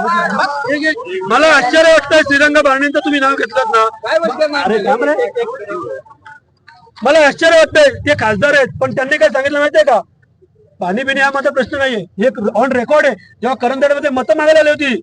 मला आश्चर्य वाटतंय श्रीरंग बारणेंचं तुम्ही नाव घेतलं ना. मला आश्चर्य वाटतंय ते खासदार आहेत पण त्यांनी काय सांगितलं माहितीये का? पाणी पिणे हा माझा प्रश्न नाहीये. हे ऑन रेकॉर्ड आहे. जेव्हा करंदड्यामध्ये मतं मागायला आली होती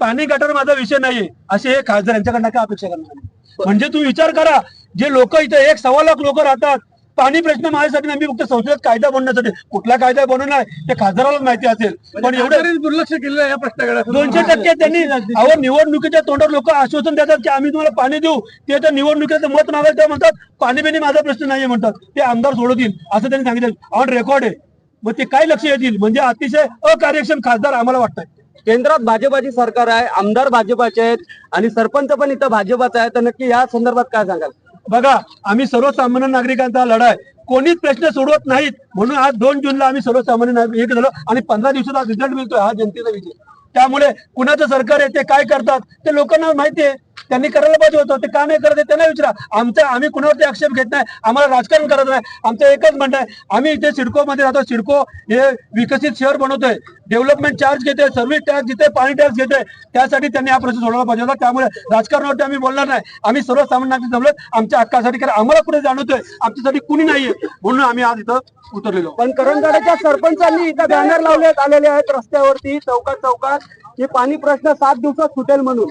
पाणी गटर माझा विषय नाहीये. असे हे खासदार यांच्याकडनं काय अपेक्षा करणार? म्हणजे तू विचार करा जे लोक इथे एक सव्वा लाख लोक राहतात पाणी प्रश्न माझ्यासाठी नाही मी फक्त संसदेत कायदा बनवण्यासाठी कुठला कायदा बनवणार ते खासदारालाच माहिती असेल. पण एवढं दुर्लक्ष केलं या प्रश्नाकडे. दोनशे टक्के त्यांनी अहो निवडणुकीच्या तोंडावर लोक आश्वासन देतात की आम्ही तुम्हाला पाणी देऊ. ते तर निवडणुकीचं मत मागायला तेव्हा म्हणतात पाणी बिणी माझा प्रश्न नाहीये म्हणतात. ते आमदार सोडवतील असं त्यांनी सांगितलं. ऑन रेकॉर्ड आहे. मग ते काय लक्ष येतील? म्हणजे अतिशय अकार्यक्षम खासदार आम्हाला वाटतात केंद्रात भाजपाची सरकार आहे आमदार भाजपाचे आहेत आणि सरपंच पण इथं भाजपाचा आहे. तर नक्की या संदर्भात काय सांगाल? बघा आम्ही सर्वसामान्य नागरिकांचा लढा आहे कोणीच प्रश्न सोडवत नाहीत. म्हणून आज दोन जूनला आम्ही सर्वसामान्य नागरिक झालो आणि पंधरा दिवसात आज रिझल्ट मिळतोय हा जनतेचा विजय. त्यामुळे कुणाचं सरकार आहे ते काय करतात ते लोकांना माहिती आहे. त्यांनी करायला पाहिजे होतं. ते का नाही करत आहे त्यांना विचारा. आमचा आम्ही कुणावरती आक्षेप घेत नाही. आम्हाला राजकारण करत नाही. आमचं एकच म्हणणं आहे. आम्ही इथे सिडकोमध्ये राहतो. सिडको हे विकसित शहर बनवतोय. डेव्हलपमेंट चार्ज घेते सर्व्हिस टॅक्स घेते पाणी टॅक्स घेते त्यासाठी त्यांनी हा प्रश्न सोडवला पाहिजे होता. त्यामुळे राजकारणावरती आम्ही बोलणार नाही. आम्ही सर्वसामान्य नागरिक जमलो आमच्या हक्कासाठी कारण आम्हाला कुठे जाणवतोय? आमच्यासाठी कुणी नाहीये. म्हणून आम्ही आज इथं उतरलेलो पण करंजाड्याच्या सरपंचांनी इथं बॅनर लावले आलेले आहेत रस्त्यावरती. चौकात चौकात. की पाणी प्रश्न सात दिवसात सुटेल म्हणून.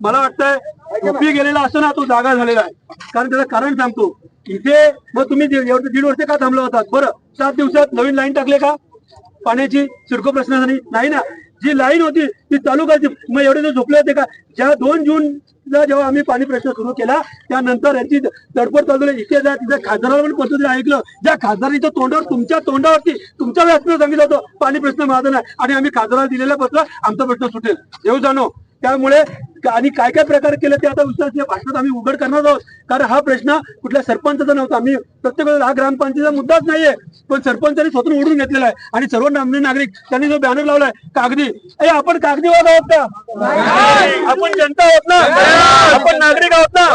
मला वाटतंय ओपी गेलेला असतो ना तो जागा झालेला आहे. कारण त्याचं कारण सांगतो. इथे मग तुम्ही दीड दीड वर्ष का थांबला होतात? बरं सात दिवसात नवीन लाईन टाकले का? पाण्याची सिडको प्रश्नासाठी? नाही ना. जी लाईन होती ती चालू करायची मग एवढे दिवस झोपले होते का? ज्या दोन जूनला जेव्हा आम्ही पाणी प्रश्न सुरू केला त्यानंतर यांची तडपड चालू इथे जा तिथे खासदाराला पण पद्धतीने ऐकलं. ज्या खासदारांच्या तोंडावर तुमच्या तोंडावरती तुमच्या व्यासपीठावर सांगितलं होतं पाणी प्रश्न माझा नाही. आणि आम्ही खासदाराला दिलेला पत्र आमचा प्रश्न सुटेल. येऊ जाणो. त्यामुळे आणि काय काय प्रकार केले ते आता विश्वास या भाषणात आम्ही उघड करणार आहोत. कारण हा प्रश्न कुठल्या सरपंचाचा नव्हता. आम्ही प्रत्येक हा ग्रामपंचायतीचा मुद्दाच नाहीये. पण सरपंचांनी स्वतः उडून घेतलेला आहे. आणि सर्व नामनी नागरिक त्यांनी जो बॅनर लावलाय कागदी. ए आपण कागदी वाद आहोत का? आपण जनता आहोत ना? आपण नागरिक आहोत ना?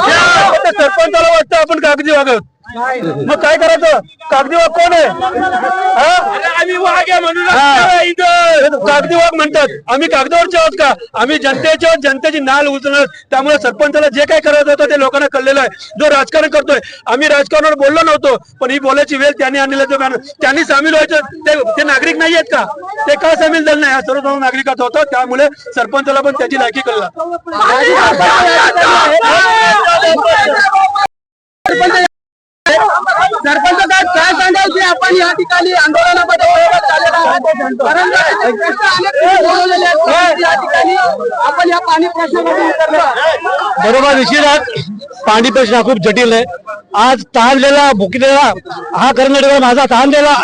सरपंचाला वाटतं आपण कागदी वाग आहोत. मग काय करायचं? कागदी वाघ कोण आहे? हा? आम्ही वाघ आहे म्हणून कागदी वाघ म्हणतात. आम्ही कागदावरचे आहोत का? आम्ही जनतेचे आहोत जनतेची नाल उचलणार त्यामुळे सरपंचाला जे काय करायचं होतं ते लोकांना कळलेलं आहे. जो राजकारण करतोय आम्ही राजकारणावर बोललो नव्हतो पण ही बोलायची वेळ त्यांनी आणलेला जो मॅन- त्यांनी सामील व्हायचं. ते ते नागरिक नाही आहेत का? ते का सामील झालं नाही? हा सर्व नागरिकाचा होता. त्यामुळे सरपंचाला पण त्याची लायकी कळला. आपण या ठिकाणी आंदोलनामध्ये सहभाग झालेला आहात? कारण प्रश्न अनेक सोडवलेले आहेत. या ठिकाणी आपण या पाणी प्रश्नामध्ये बरोबर निश्चितच. पाणी प्रश्न खूप जटिल आहे. आज ताणलेला भुकलेला हा कर्नाटक माझा ताणलेला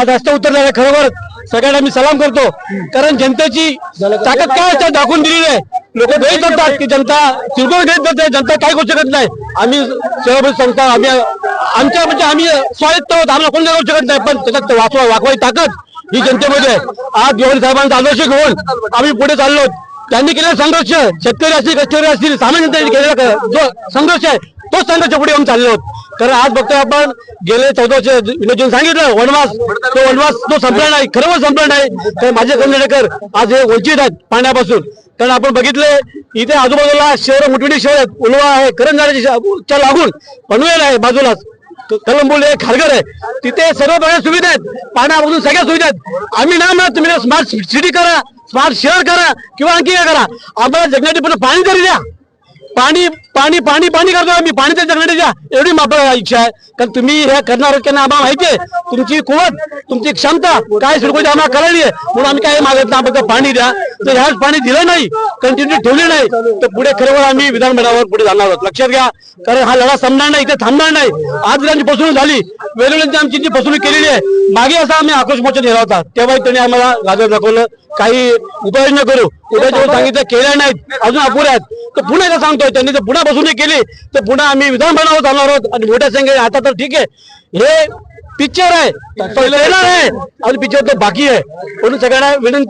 आज रस्ता उतरलेला खरोबर सगळ्यांना मी सलाम करतो. कारण जनतेची ताकद काय असते दाखवून दिलेली आहे. लोक गैर करतात की जनता तिरकोळ गैर करते जनता काय करू शकत नाही. आम्ही सेवाभावी संस्था आम्ही आमच्या म्हणजे आम्ही स्वायत्त होत आम्हाला कोण करू शकत नाही. पण त्याच्यात वाचवा वाकवाई ताकद ही जनतेमध्ये. आहे. आज गोविंद साहेबांचा आदर्श घेऊन आम्ही पुढे चाललो त्यांनी केलेला संघर्ष शेतकरी असतील कष्टकरी असतील सामान्य जनतेने केलेला जो संघर्ष आहे तोच संघर्ष पुढे येऊन चाललो तर आज बघतोय आपण गेले चौदा विनोदजीने सांगितलं वनवास तो वनवास तो संपला नाही. खरोखर संपला नाही. तर माझे कर्नाटकर आज हे वंचित आहेत पाण्यापासून. कारण आपण बघितले इथे आजूबाजूला शहर मोठमोठी शहर आहेत. उलवा आहे करंजाच्या लागून पनवेल आहे बाजूलाच. कलंबोली आहे खारघर आहे. तिथे सर्व प्रकारच्या सुविधा आहेत. पाण्यापासून सगळ्या सुविधा आहेत. आम्ही ना म्हणत तुम्ही स्मार्ट सिटी करा स्मार्ट शहर करा किंवा आणखी काय करा. आम्हाला जगण्याची पण पाणी तरी द्या. पाणी पाणी पाणी पाणी करतो आम्ही. पाणी तर जगण्याची द्या. एवढी आपल्याला इच्छा आहे. कारण तुम्ही हे करणार आहोत आम्हाला माहिती आहे. तुमची कुवत तुमची क्षमता काय सुरकोची आम्हाला कळली आहे. म्हणून आम्ही काय मागत नाही. फक्त पाणी द्या. तर ह्याच पाणी दिलं नाही कंटिन्यू ठेवले नाही तर पुढे खरोखर आम्ही विधानमंडळावर पुढे जाणार आहोत. लक्षात घ्या. कारण हा लढा संपणार नाही इथे थांबणार नाही. आज त्यांची फसवणूक झाली वेगवेगळ्यांची आमची जी फसवणूक केलेली आहे मागे असा आम्ही आक्रोश मोर्चा नेला होता. तेव्हा त्यांनी आम्हाला गाजर दाखवलं. काही उपाययोजना करू. उपाययोजना सांगितलं केल्या नाहीत. अजून अपुऱ्या आहेत. तर पुन्हा एकदा सांगतोय त्यांनी जर पुन्हा फसवणूक केली तर पुन्हा आम्ही विधानभवनावर जाणार आहोत. आणि मोठ्या संख्येने आता तर ठीक आहे. हे पिक्चर आहे. पहिलं येणार आहे. अजून पिक्चर तर बाकी आहे. म्हणून सगळ्यांना विनंती